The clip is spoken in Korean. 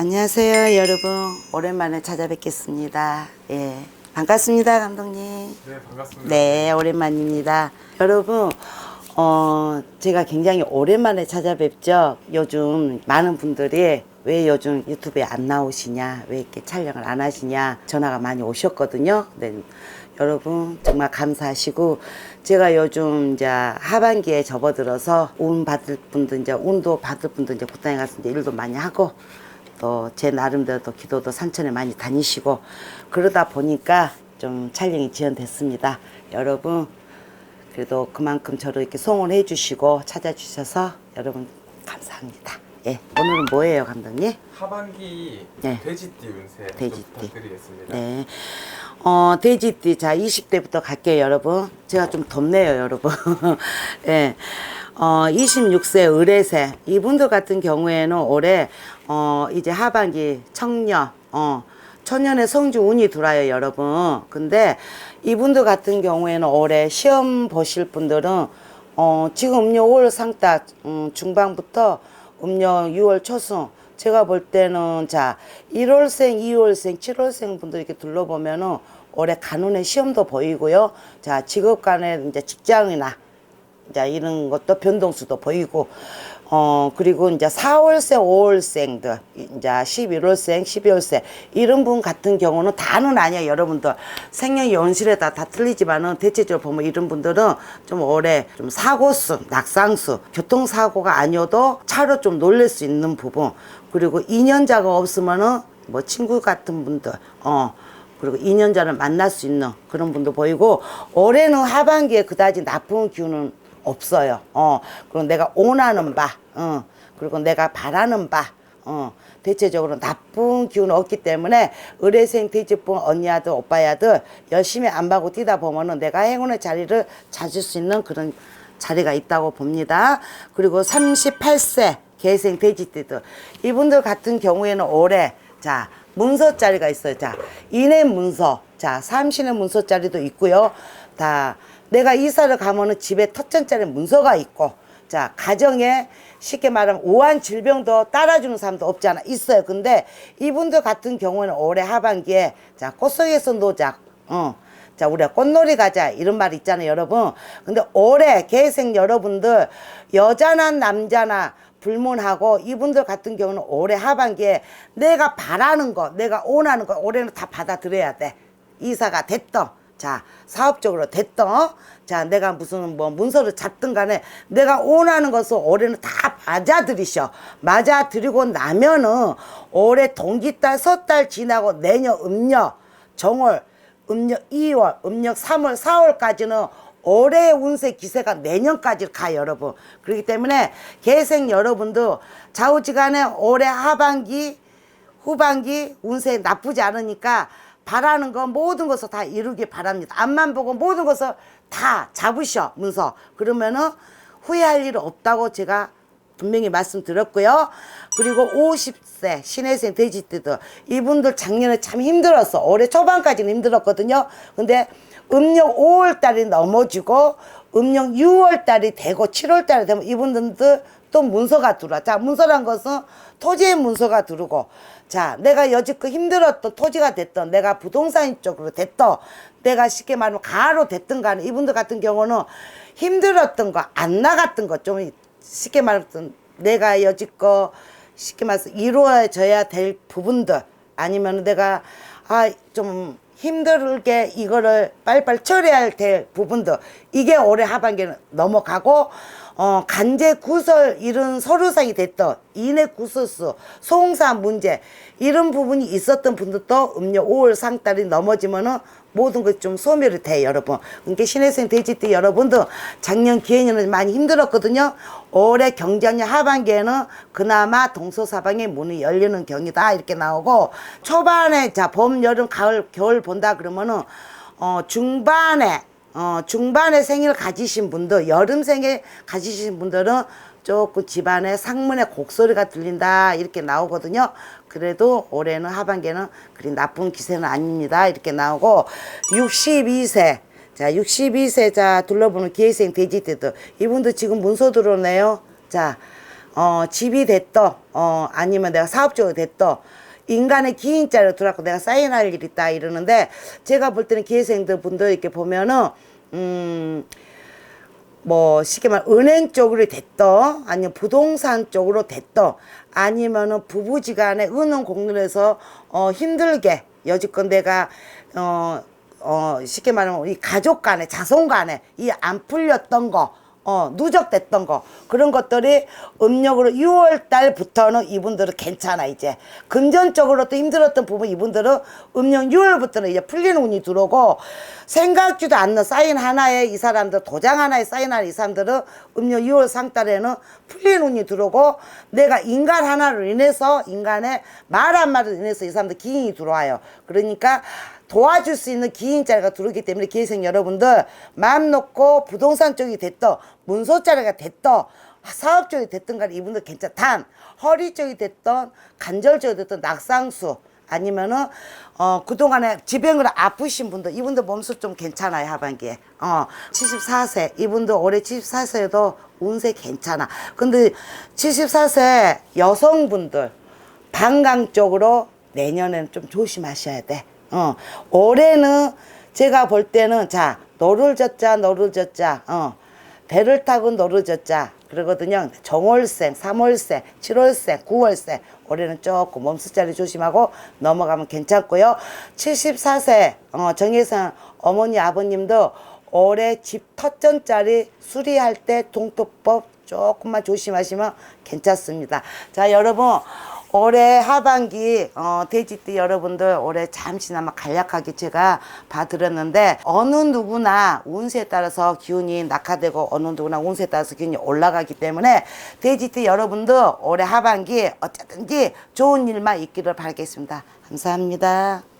안녕하세요, 여러분. 오랜만에 찾아뵙겠습니다. 예. 반갑습니다, 감독님. 네, 반갑습니다. 네, 오랜만입니다. 여러분, 어, 제가 굉장히 오랜만에 찾아뵙죠. 요즘 많은 분들이 왜 요즘 유튜브에 안 나오시냐, 왜 이렇게 촬영을 안 하시냐, 전화가 많이 오셨거든요. 네, 여러분, 정말 감사하시고, 제가 요즘 이제 하반기에 접어들어서 운 받을 분도 이제 운도 받을 분도 이제 구단에 가서 이제 일도 많이 하고, 또 제 나름대로 또 기도도 산천에 많이 다니시고 그러다 보니까 좀 촬영이 지연됐습니다. 여러분 그래도 그만큼 저를 이렇게 송원해 주시고 찾아주셔서 여러분 감사합니다. 예, 오늘은 뭐예요, 감독님? 하반기 네. 돼지띠 운세 돼지띠. 좀 부탁드리겠습니다. 네. 어, 돼지띠. 자, 20대부터 갈게요, 여러분. 제가 좀 덥네요, 여러분. 예. 어, 26세 의뢰세. 이분들 같은 경우에는 올해, 어, 이제 하반기 청년, 어, 천년의 성주 운이 들어와요, 여러분. 근데 이분들 같은 경우에는 올해 시험 보실 분들은, 어, 지금 음료 5월 상따, 음, 중반부터 음료 6월 초승, 제가 볼 때는 자 1월생, 2월생, 7월생 분들 이렇게 둘러보면은 올해 간운의 시험도 보이고요. 자 직업 간에 이제 직장이나 이제 이런 것도 변동수도 보이고 어 그리고 이제 4월생, 5월생들 이제 11월생, 12월생 이런 분 같은 경우는 다는 아니야 여러분들 생년 연실에다 다 틀리지만은 대체적으로 보면 이런 분들은 좀 올해 좀 사고수, 낙상수, 교통사고가 아니어도 차로 좀 놀랄 수 있는 부분. 그리고 인연자가 없으면은 뭐 친구 같은 분들 어 그리고 인연자를 만날 수 있는 그런 분도 보이고 올해는 하반기에 그다지 나쁜 기운은 없어요. 어 그리고 내가 원하는 바, 어 그리고 내가 바라는 바, 어 대체적으로 나쁜 기운은 없기 때문에 의뢰생 돼지뿐 언니야들 오빠야들 열심히 안 봐고 뛰다 보면은 내가 행운의 자리를 찾을 수 있는 그런 자리가 있다고 봅니다. 그리고 38세 개생 돼지띠들 이분들 같은 경우에는 올해 자 문서 자리가 있어요. 자 인해 문서 자 삼신의 문서 자리도 있고요. 다 내가 이사를 가면은 집에 터전짜리 문서가 있고 자 가정에 쉽게 말하면 우한 질병도 따라주는 사람도 없잖아 있어요. 근데 이분들 같은 경우는 올해 하반기에 자 꽃속에서 노자 어. 자, 우리가 꽃놀이 가자. 이런 말 있잖아요, 여러분. 근데 올해 계생 여러분들, 여자나 남자나 불문하고 이분들 같은 경우는 올해 하반기에 내가 바라는 거, 내가 원하는 거, 올해는 다 받아들여야 돼. 이사가 됐던. 자, 사업적으로 됐던. 자, 내가 무슨 뭐 문서를 잡든 간에 내가 원하는 것을 올해는 다 맞아들이셔. 맞아들이고 나면은 올해 동기달, 섣달 지나고 내년 음력, 정월, 음력 2월, 음력 3월, 4월까지는 올해 운세 기세가 내년까지 가 여러분. 그렇기 때문에 계생 여러분도 좌우지간에 올해 하반기, 후반기 운세 나쁘지 않으니까 바라는 거 모든 것을 다 이루길 바랍니다. 앞만 보고 모든 것을 다 잡으셔 문서. 그러면은 후회할 일 없다고 제가 분명히 말씀드렸고요. 그리고 50세 신혜생 돼지띠들 이분들 작년에 참 힘들었어. 올해 초반까지는 힘들었거든요. 근데 음력 5월 달이 넘어지고 음력 6월 달이 되고 7월 달이 되면 이분들 또 문서가 들어와. 자, 문서란 것은 토지의 문서가 들어오고 자, 내가 여지껏 힘들었던 토지가 됐던 내가 부동산 쪽으로 됐던 내가 쉽게 말하면 가로 됐든 간에 이분들 같은 경우는 힘들었던 거 안 나갔던 거 좀 쉽게 말하면 내가 여지껏 쉽게 말해서 이루어져야 될 부분들 아니면 내가 아 좀 힘들게 이거를 빨리빨리 처리해야 될 부분들 이게 올해 하반기는 넘어가고 어 간제 구설 이런 서류상이 됐던 인해 구설수 송사 문제 이런 부분이 있었던 분들도 음력 5월 상달이 넘어지면은 모든 것 좀 소멸이 돼 여러분. 그러니까 신혜생 돼지띠 여러분도 작년 기해년은 많이 힘들었거든요. 올해 경자년 하반기에는 그나마 동서사방의 문이 열리는 경이다 이렇게 나오고 초반에 자 봄, 여름, 가을, 겨울 본다 그러면은 어 중반에 어 중반에 생일 가지신 분들 여름 생일 가지신 분들은 조금 집안에 상문에 곡소리가 들린다 이렇게 나오거든요. 그래도 올해는 하반기에는 그리 나쁜 기세는 아닙니다. 이렇게 나오고 62세 자 62세 자 둘러보는 기회생 돼지띠들 이분도 지금 문서 들어오네요. 자 어, 집이 됐더, 어, 아니면 내가 사업적으로 됐더, 인간의 기인자로 들어갖고 내가 사인할 일 있다 이러는데, 제가 볼 때는 기회생들 분들 이렇게 보면은, 음, 뭐 쉽게 말 은행 쪽으로 됐더 아니면 부동산 쪽으로 됐더 아니면은 부부지간에 은행 공론에서 어 힘들게 여지껏 내가 어 어, 쉽게 말하면 이 가족 간에 자손 간에 이 안 풀렸던 거 어, 누적됐던 거. 그런 것들이 음력으로 6월 달부터는 이분들은 괜찮아 이제. 금전적으로 또 힘들었던 부분 이분들은 음력 6월부터는 이제 풀리는 운이 들어오고 생각지도 않는 사인 하나에 이 사람들 도장 하나에 사인하는 이 사람들은 음력 6월 상달에는 풀리는 운이 들어오고 내가 인간 하나로 인해서 인간의 말 한마디로 인해서 이 사람들 기인이 들어와요. 그러니까 도와줄 수 있는 기인자리가 들어오기 때문에 기회생 여러분들 마음 놓고 부동산 쪽이 됐던 문서 자리가 됐던 사업 쪽이 됐던 간에 이분들 괜찮 단 허리 쪽이 됐던 관절 쪽이 됐던 낙상수 아니면은 어 그동안에 지병으로 아프신 분들 이분들 몸수 좀 괜찮아요 하반기에 어 74세 이분들 올해 74세도 운세 괜찮아 근데 74세 여성분들 방광 쪽으로 내년에는 좀 조심하셔야 돼. 어, 올해는 제가 볼 때는 자, 너를 졌자, 너를 졌자, 어, 배를 타고 너를 졌자. 그러거든요. 정월생, 삼월생, 칠월생, 구월생. 올해는 조금 몸수자리 조심하고 넘어가면 괜찮고요. 74세, 어, 정혜선 어머니, 아버님도 올해 집 터전짜리 수리할 때 동토법 조금만 조심하시면 괜찮습니다. 자, 여러분. 올해 하반기 어, 돼지띠 여러분들 올해 잠시나마 간략하게 제가 봐드렸는데 어느 누구나 운세에 따라서 기운이 낙하되고 어느 누구나 운세에 따라서 기운이 올라가기 때문에 돼지띠 여러분들 올해 하반기 어쨌든지 좋은 일만 있기를 바라겠습니다. 감사합니다.